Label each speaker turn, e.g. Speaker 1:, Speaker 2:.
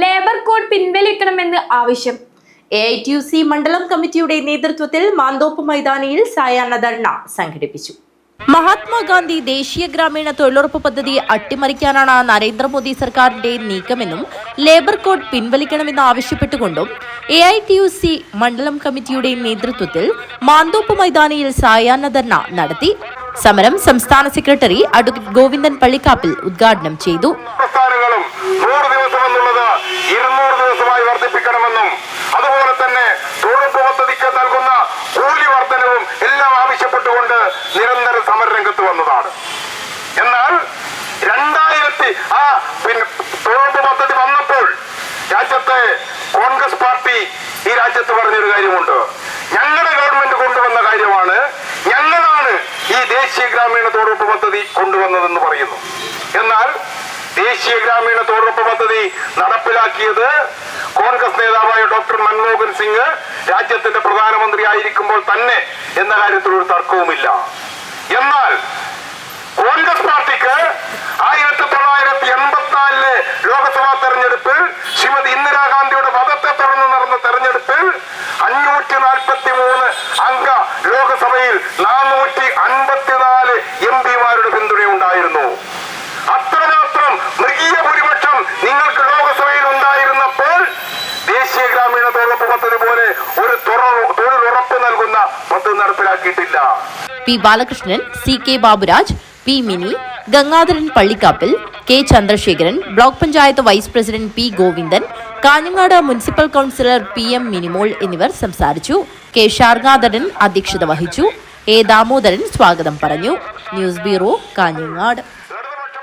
Speaker 1: Labour code പിൻവലിക്കണമെന്ന് ആവശ്യം.
Speaker 2: A I T U C മണ്ഡലം കമ്മിറ്റിയുടെ നേതൃത്വത്തിൽ മാന്തോപ്പ് മൈതാനിയിൽ സായാഹ്ന ധർണ സംഘടിപ്പിച്ചു. മഹാത്മാഗാന്ധി ദേശീയ ഗ്രാമീണ തൊഴിലുറപ്പ് പദ്ധതി അട്ടിമറിക്കാനാണ് നരേന്ദ്രമോദി സർക്കാരിന്റെ നീക്കമെന്നും ലേബർ കോഡ് പിൻവലിക്കണമെന്ന് ആവശ്യപ്പെട്ടുകൊണ്ടും A I T U C മണ്ഡലം കമ്മിറ്റിയുടെ നേതൃത്വത്തിൽ മാന്തോപ്പ് മൈതാനിയിൽ സായാഹ്ന ധർണ നടത്തി. സമരം സംസ്ഥാന സെക്രട്ടറി അഡ്വക്കേറ്റ് ഗോവിന്ദൻ പള്ളിക്കാപ്പിൽ ഉദ്ഘാടനം ചെയ്തു.
Speaker 3: രണ്ടായിരത്തി ആ പിന്നെ തൊഴിലുറപ്പ് പദ്ധതി വന്നപ്പോൾ രാജ്യത്തെ കോൺഗ്രസ് പാർട്ടി ഈ രാജ്യത്ത് പറഞ്ഞൊരു കാര്യമുണ്ട്. ഞങ്ങളുടെ ഗവൺമെന്റ് കൊണ്ടുവന്ന കാര്യമാണ് ഞങ്ങളാണ് ഈ ദേശീയ ഗ്രാമീണ തൊഴിലുറപ്പ് പദ്ധതി കൊണ്ടുവന്നതെന്ന് പറയുന്നു. എന്നാൽ ദേശീയ ഗ്രാമീണ തൊഴിലുറപ്പ് പദ്ധതി നടപ്പിലാക്കിയത് കോൺഗ്രസ് നേതാവായ ഡോക്ടർ മൻമോഹൻ സിംഗ് രാജ്യത്തിന്റെ പ്രധാനമന്ത്രി ആയിരിക്കുമ്പോൾ തന്നെ എന്ന കാര്യത്തിൽ ഒരു തർക്കവുമില്ല. എന്നാൽ നാനൂറ്റി അൻപത്തിനാല് എം പിമാരുടെ പിന്തുണയുണ്ടായിരുന്നു. അത്രമാത്രം മൃഗീയ ഭൂരിപക്ഷം നിങ്ങൾക്ക് ലോകസഭയിൽ ഉണ്ടായിരുന്നപ്പോൾ ദേശീയ ഗ്രാമീണ തൊഴിലുറപ്പ് പദ്ധതി പോലെ ഒരു തൊഴിലുറപ്പ് നൽകുന്ന പദ്ധതി നടപ്പിലാക്കിയിട്ടില്ല.
Speaker 2: P Balakrishnan C K Baburaj P Mini Gangadharan Pallikkappil K Chandrasekharan block panchayat vice president P Govindan Kanhangad municipal councillor P M Minimol എന്നിവർ സംസാരിച്ചു. കെ ശാർഗാധരൻ അധ്യക്ഷത വഹിച്ചു. എ ദാമോദരൻ സ്വാഗതം പറഞ്ഞു. News bureau Kanhangad.